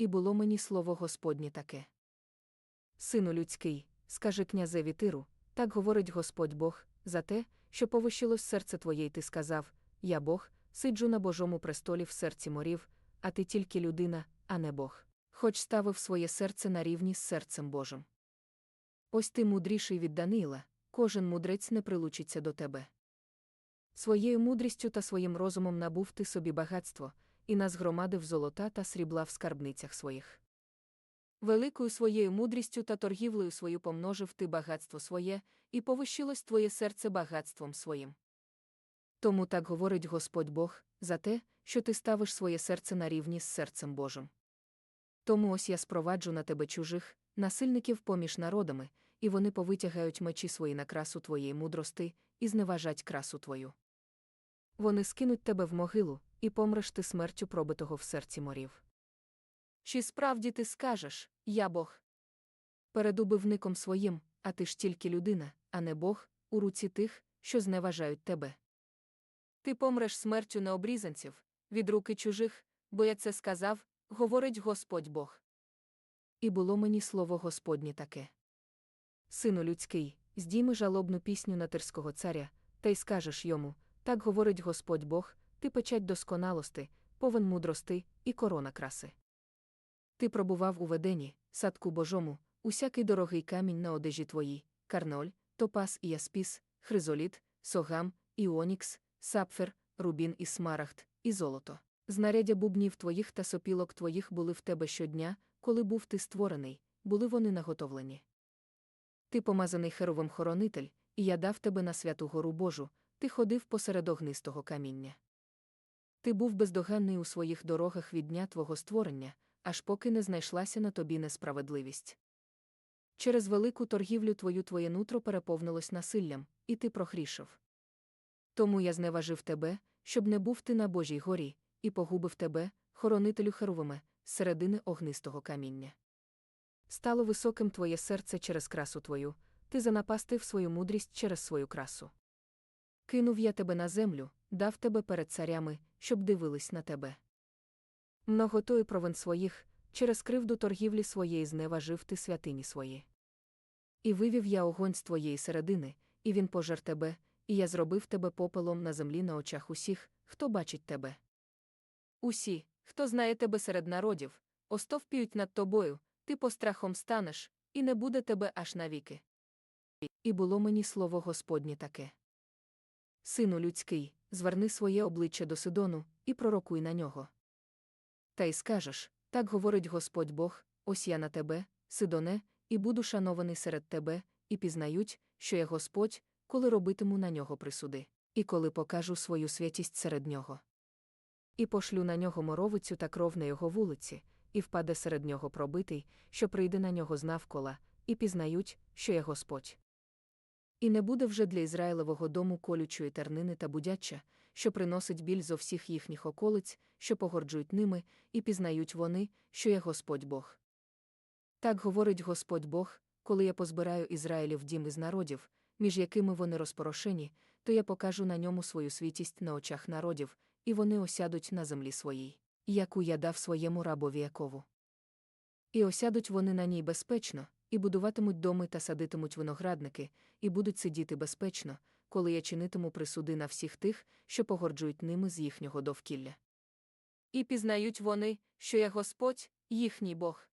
І було мені слово Господнє таке. Сину людський, скажи князеві Тиру, так говорить Господь Бог, за те, що повищилось серце твоє, і ти сказав: Я Бог, сиджу на Божому престолі в серці морів, а ти тільки людина, а не Бог. Хоч ставив своє серце на рівні з серцем Божим. Ось ти мудріший від Даниїла, кожен мудрець не прилучиться до тебе. Своєю мудрістю та своїм розумом набув ти собі багатство, і назгромадив золота та срібла в скарбницях своїх. Великою своєю мудрістю та торгівлею свою помножив ти багатство своє, і повищилось твоє серце багатством своїм. Тому так говорить Господь Бог, за те, що ти ставиш своє серце на рівні з серцем Божим. Тому ось я спроваджу на тебе чужих, насильників поміж народами, і вони повитягають мечі свої на красу твоєї мудрости і зневажать красу твою. Вони скинуть тебе в могилу, і помреш ти смертю пробитого в серці морів. Чи справді ти скажеш, я Бог? Перед убивником своїм, а ти ж тільки людина, а не Бог, у руці тих, що зневажають тебе. Ти помреш смертю необрізанців, від руки чужих, бо я це сказав, говорить Господь Бог. І було мені слово Господнє таке. Сину людський, здійми жалобну пісню на тирського царя, та й скажеш йому так говорить Господь Бог, ти печать досконалости, повен мудрости і корона краси. Ти пробував у ведені, садку Божому, усякий дорогий камінь на одежі твоїй, карноль, топас і яспіс, хризоліт, согам, іонікс, сапфер, рубін і смарагд, і золото. Знаряддя бубнів твоїх та сопілок твоїх були в тебе щодня, коли був ти створений, були вони наготовлені. Ти помазаний херовим хоронитель, і я дав тебе на святу гору Божу, ти ходив посеред огнистого каміння. Ти був бездоганний у своїх дорогах від дня твого створення, аж поки не знайшлася на тобі несправедливість. Через велику торгівлю твою твоє нутро переповнилось насиллям, і ти прохрішив. Тому я зневажив тебе, щоб не був ти на Божій горі, і погубив тебе, хоронителю херовиме, з середини огнистого каміння. Стало високим твоє серце через красу твою, ти занапастив свою мудрість через свою красу. Кинув я тебе на землю, дав тебе перед царями, щоб дивились на тебе. Многотою провин своїх, через кривду торгівлі своєї зневажив ти святині свої. І вивів я огонь з твоєї середини, і він пожер тебе, і я зробив тебе попелом на землі на очах усіх, хто бачить тебе. Усі, хто знає тебе серед народів, остовпіють над тобою, ти пострахом станеш, і не буде тебе аж навіки. І було мені слово Господнє таке. Сину людський, зверни своє обличчя до Сидону, і пророкуй на нього. Та й скажеш так говорить Господь Бог, ось я на тебе, Сидоне, і буду шанований серед тебе, і пізнають, що я Господь, коли робитиму на нього присуди, і коли покажу свою святість серед нього. І пошлю на нього моровицю та кров на його вулиці, і впаде серед нього пробитий, що прийде на нього знавкола, і пізнають, що я Господь. І не буде вже для Ізраїлевого дому колючої тернини та будяча, що приносить біль зо всіх їхніх околиць, що погорджують ними, і пізнають вони, що я Господь Бог. Так говорить Господь Бог, коли я позбираю Ізраїлів дім із народів, між якими вони розпорошені, то я покажу на ньому свою світість на очах народів, і вони осядуть на землі своїй, яку я дав своєму рабові Якову. І осядуть вони на ній безпечно, і будуватимуть доми та садитимуть виноградники, і будуть сидіти безпечно, коли я чинитиму присуди на всіх тих, що погорджують ними з їхнього довкілля. І пізнають вони, що я Господь, їхній Бог.